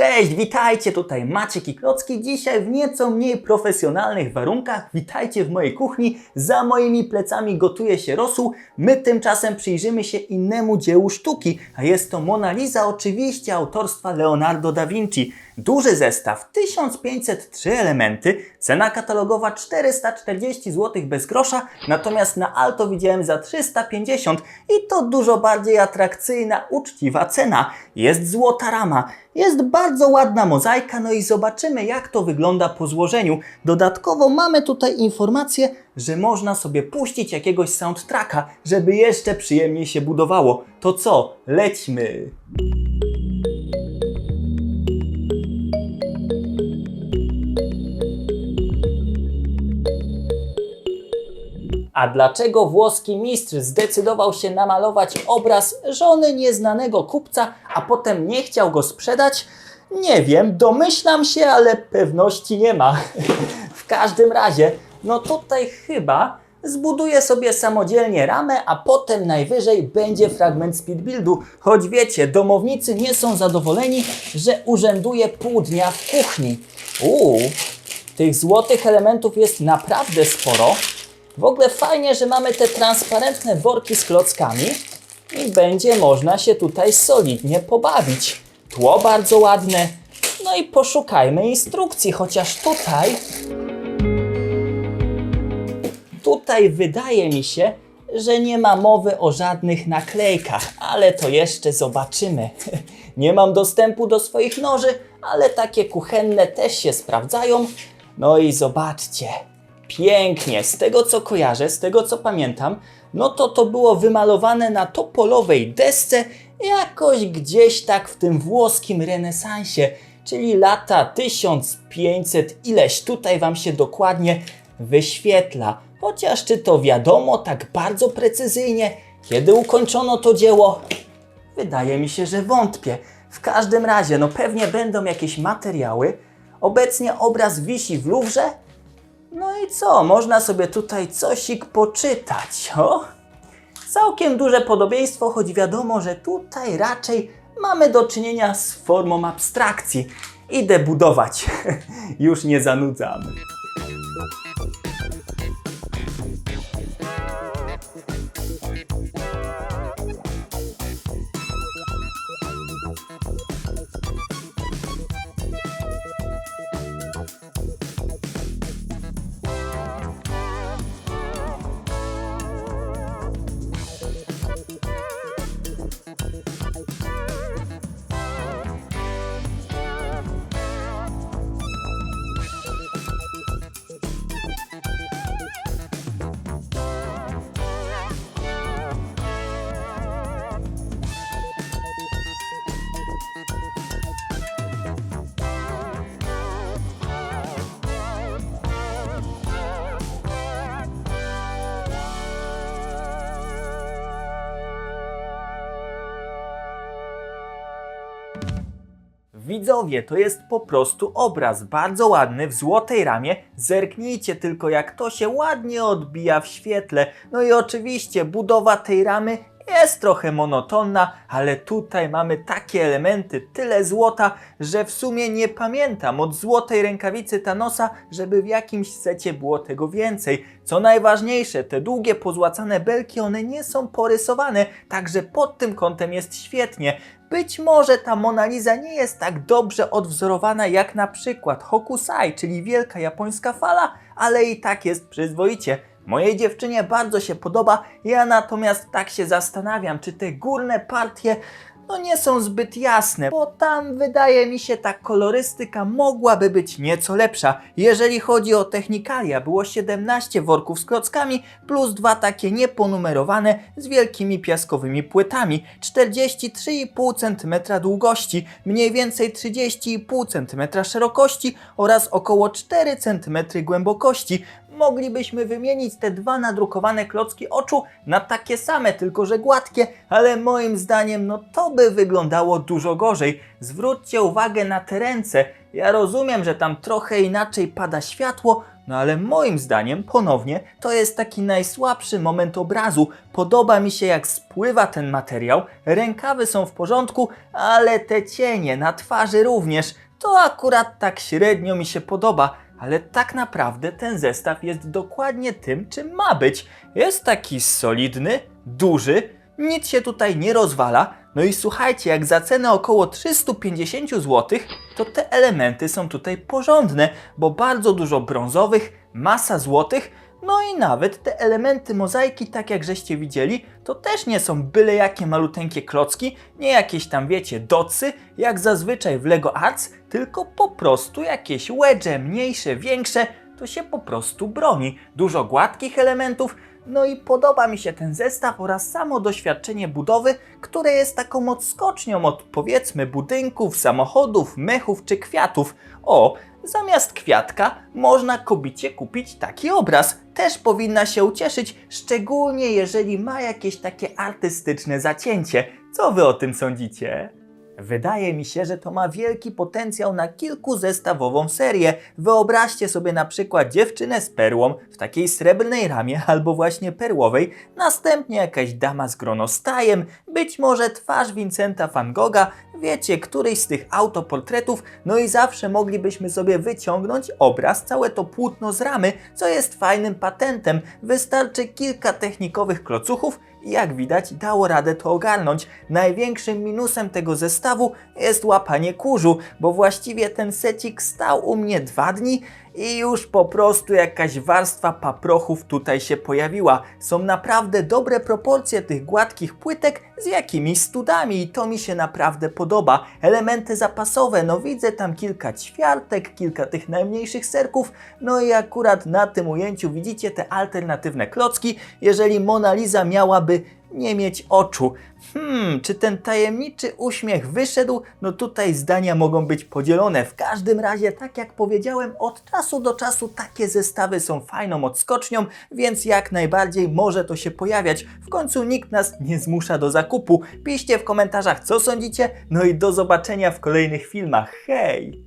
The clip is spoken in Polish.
Cześć, witajcie, tutaj Maciek i Klocki. Dzisiaj w nieco mniej profesjonalnych warunkach. Witajcie w mojej kuchni. Za moimi plecami gotuje się rosół. My tymczasem przyjrzymy się innemu dziełu sztuki, a jest to Mona Lisa, oczywiście autorstwa Leonardo da Vinci. Duży zestaw, 1503 elementy, cena katalogowa 440 zł bez grosza, natomiast na Alto widziałem za 350 i to dużo bardziej atrakcyjna, uczciwa cena. Jest złota rama, jest bardzo ładna mozaika, no i zobaczymy jak to wygląda po złożeniu. Dodatkowo mamy tutaj informację, że można sobie puścić jakiegoś soundtracka, żeby jeszcze przyjemniej się budowało. To co? Lećmy! A dlaczego włoski mistrz zdecydował się namalować obraz żony nieznanego kupca, a potem nie chciał go sprzedać? Nie wiem, domyślam się, ale pewności nie ma. w każdym razie, no tutaj chyba zbuduję sobie samodzielnie ramę, a potem najwyżej będzie fragment speedbuildu. Choć wiecie, domownicy nie są zadowoleni, że urzęduje pół dnia w kuchni. Uuu, tych złotych elementów jest naprawdę sporo. W ogóle fajnie, że mamy te transparentne worki z klockami i będzie można się tutaj solidnie pobawić. Tło bardzo ładne. No i poszukajmy instrukcji, chociaż tutaj. Tutaj wydaje mi się, że nie ma mowy o żadnych naklejkach, ale to jeszcze zobaczymy. Nie mam dostępu do swoich noży, ale takie kuchenne też się sprawdzają. No i zobaczcie, pięknie. Z tego co kojarzę, z tego co pamiętam, no to to było wymalowane na topolowej desce jakoś gdzieś tak w tym włoskim renesansie, czyli lata 1500 ileś. Tutaj Wam się dokładnie wyświetla. Chociaż czy to wiadomo tak bardzo precyzyjnie, kiedy ukończono to dzieło? Wydaje mi się, że wątpię. W każdym razie, no pewnie będą jakieś materiały. Obecnie obraz wisi w Louvre, no i co? Można sobie tutaj cosik poczytać. O! Całkiem duże podobieństwo, choć wiadomo, że tutaj raczej mamy do czynienia z formą abstrakcji. Idę budować. Już nie zanudzam. Widzowie, to jest po prostu obraz, bardzo ładny, w złotej ramie. Zerknijcie tylko, jak to się ładnie odbija w świetle. No i oczywiście budowa tej ramy jest trochę monotonna, ale tutaj mamy takie elementy, tyle złota, że w sumie nie pamiętam od złotej rękawicy Thanosa, żeby w jakimś secie było tego więcej. Co najważniejsze, te długie pozłacane belki, one nie są porysowane, także pod tym kątem jest świetnie. Być może ta Mona Lisa nie jest tak dobrze odwzorowana jak na przykład Hokusai, czyli wielka japońska fala, ale i tak jest przyzwoicie. Mojej dziewczynie bardzo się podoba, ja natomiast tak się zastanawiam, czy te górne partie no nie są zbyt jasne, bo tam wydaje mi się ta kolorystyka mogłaby być nieco lepsza. Jeżeli chodzi o technikalia, było 17 worków z klockami plus dwa takie nieponumerowane z wielkimi piaskowymi płytami, 43,5 cm długości, mniej więcej 30,5 cm szerokości oraz około 4 cm głębokości moglibyśmy wymienić te dwa nadrukowane klocki oczu na takie same, tylko że gładkie, ale moim zdaniem no to by wyglądało dużo gorzej. Zwróćcie uwagę na te ręce. Ja rozumiem, że tam trochę inaczej pada światło, No ale moim zdaniem, ponownie, to jest taki najsłabszy moment obrazu. Podoba mi się jak spływa ten materiał, rękawy są w porządku, ale te cienie na twarzy również. To akurat tak średnio mi się podoba, ale tak naprawdę ten zestaw jest dokładnie tym, czym ma być. Jest taki solidny, duży, nic się tutaj nie rozwala. No i słuchajcie, jak za cenę około 350 zł, to te elementy są tutaj porządne, bo bardzo dużo brązowych, masa złotych, no i nawet te elementy mozaiki, tak jak żeście widzieli, to też nie są byle jakie maluteńkie klocki, nie jakieś tam wiecie docy, jak zazwyczaj w LEGO Arts, tylko po prostu jakieś wedże, mniejsze, większe, to się po prostu broni. Dużo gładkich elementów, no i podoba mi się ten zestaw oraz samo doświadczenie budowy, które jest taką odskocznią od powiedzmy budynków, samochodów, mechów czy kwiatów. O, zamiast kwiatka można kobicie kupić taki obraz. Też powinna się ucieszyć, szczególnie jeżeli ma jakieś takie artystyczne zacięcie. Co wy o tym sądzicie? Wydaje mi się, że to ma wielki potencjał na kilkuzestawową serię. Wyobraźcie sobie na przykład dziewczynę z perłą w takiej srebrnej ramie albo właśnie perłowej, następnie jakaś dama z gronostajem, być może twarz Vincenta van Gogha, wiecie, któryś z tych autoportretów, no i zawsze moglibyśmy sobie wyciągnąć obraz, całe to płótno z ramy, co jest fajnym patentem. Wystarczy kilka technikowych klocuchów jak widać dało radę to ogarnąć. Największym minusem tego zestawu jest łapanie kurzu, bo właściwie ten secik stał u mnie dwa dni i już po prostu jakaś warstwa paprochów tutaj się pojawiła. Są naprawdę dobre proporcje tych gładkich płytek z jakimiś studami i to mi się naprawdę podoba. Elementy zapasowe, no widzę tam kilka ćwiartek, kilka tych najmniejszych serków, no i akurat na tym ujęciu widzicie te alternatywne klocki, jeżeli Mona Lisa miałaby nie mieć oczu. Hmm, czy ten tajemniczy uśmiech wyszedł? No tutaj zdania mogą być podzielone. W każdym razie, tak jak powiedziałem, od czasu do czasu takie zestawy są fajną odskocznią, więc jak najbardziej może to się pojawiać. W końcu nikt nas nie zmusza do zakupu. Piszcie w komentarzach, co sądzicie, no i do zobaczenia w kolejnych filmach. Hej!